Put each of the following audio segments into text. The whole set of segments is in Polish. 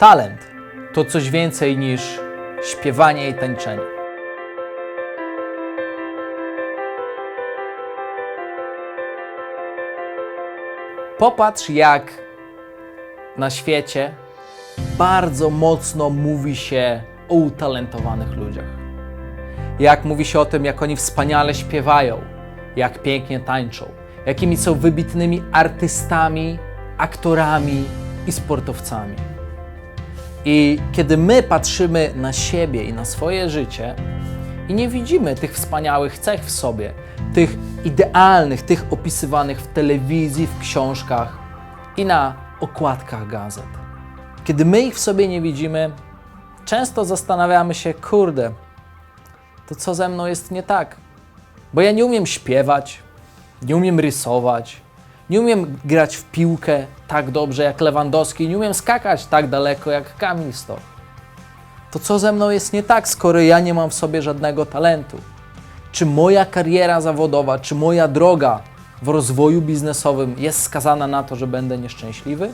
Talent to coś więcej niż śpiewanie i tańczenie. Popatrz, jak na świecie bardzo mocno mówi się o utalentowanych ludziach. Jak mówi się o tym, jak oni wspaniale śpiewają, jak pięknie tańczą, jakimi są wybitnymi artystami, aktorami i sportowcami. I kiedy my patrzymy na siebie i na swoje życie i nie widzimy tych wspaniałych cech w sobie, tych idealnych, tych opisywanych w telewizji, w książkach i na okładkach gazet. Kiedy my ich w sobie nie widzimy, często zastanawiamy się, kurde, to co ze mną jest nie tak? Bo ja nie umiem śpiewać, nie umiem rysować, nie umiem grać w piłkę tak dobrze jak Lewandowski, nie umiem skakać tak daleko jak Kamil. To co ze mną jest nie tak, skoro ja nie mam w sobie żadnego talentu? Czy moja kariera zawodowa, czy moja droga w rozwoju biznesowym jest skazana na to, że będę nieszczęśliwy?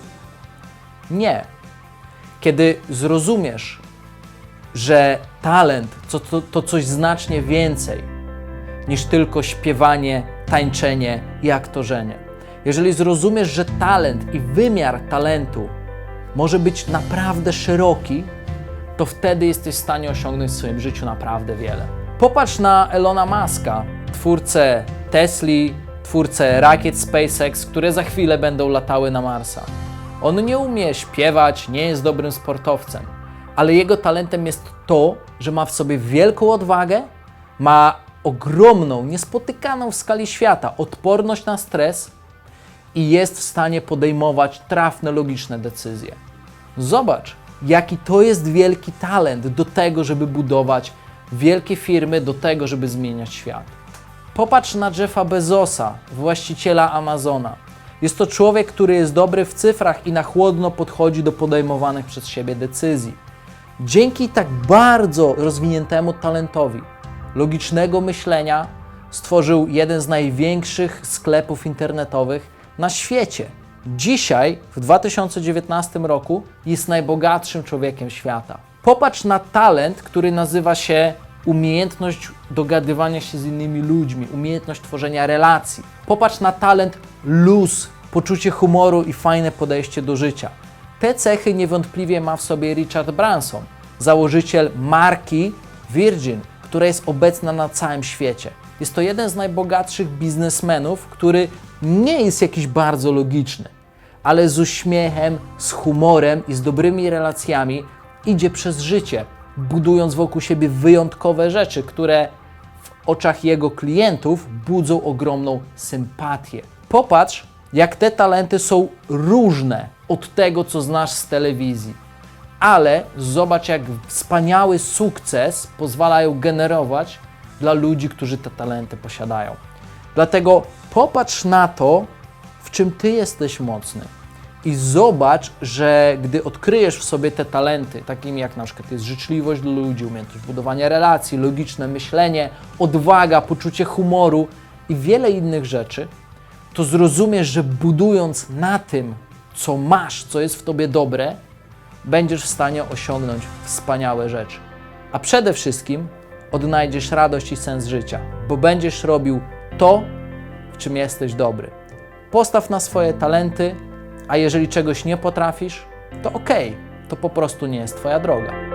Nie. Kiedy zrozumiesz, że talent to, to, to coś znacznie więcej niż tylko śpiewanie, tańczenie i aktorzenie. Jeżeli zrozumiesz, że talent i wymiar talentu może być naprawdę szeroki, to wtedy jesteś w stanie osiągnąć w swoim życiu naprawdę wiele. Popatrz na Elona Muska, twórcę Tesli, twórcę rakiet SpaceX, które za chwilę będą latały na Marsa. On nie umie śpiewać, nie jest dobrym sportowcem, ale jego talentem jest to, że ma w sobie wielką odwagę, ma ogromną, niespotykaną w skali świata odporność na stres i jest w stanie podejmować trafne, logiczne decyzje. Zobacz, jaki to jest wielki talent do tego, żeby budować wielkie firmy, do tego, żeby zmieniać świat. Popatrz na Jeffa Bezosa, właściciela Amazona. Jest to człowiek, który jest dobry w cyfrach i na chłodno podchodzi do podejmowanych przez siebie decyzji. Dzięki tak bardzo rozwiniętemu talentowi logicznego myślenia stworzył jeden z największych sklepów internetowych na świecie. Dzisiaj, w 2019 roku, jest najbogatszym człowiekiem świata. Popatrz na talent, który nazywa się umiejętność dogadywania się z innymi ludźmi, umiejętność tworzenia relacji. Popatrz na talent luz, poczucie humoru i fajne podejście do życia. Te cechy niewątpliwie ma w sobie Richard Branson, założyciel marki Virgin, która jest obecna na całym świecie. Jest to jeden z najbogatszych biznesmenów, który nie jest jakiś bardzo logiczny, ale z uśmiechem, z humorem i z dobrymi relacjami idzie przez życie, budując wokół siebie wyjątkowe rzeczy, które w oczach jego klientów budzą ogromną sympatię. Popatrz, jak te talenty są różne od tego, co znasz z telewizji. Ale zobacz, jak wspaniały sukces pozwalają generować dla ludzi, którzy te talenty posiadają. Dlatego popatrz na to, w czym ty jesteś mocny. I zobacz, że gdy odkryjesz w sobie te talenty, takimi jak na przykład jest życzliwość do ludzi, umiejętność budowania relacji, logiczne myślenie, odwaga, poczucie humoru i wiele innych rzeczy, to zrozumiesz, że budując na tym, co masz, co jest w tobie dobre, będziesz w stanie osiągnąć wspaniałe rzeczy. A przede wszystkim odnajdziesz radość i sens życia, bo będziesz robił to, w czym jesteś dobry. Postaw na swoje talenty, a jeżeli czegoś nie potrafisz, to okej, to po prostu nie jest Twoja droga.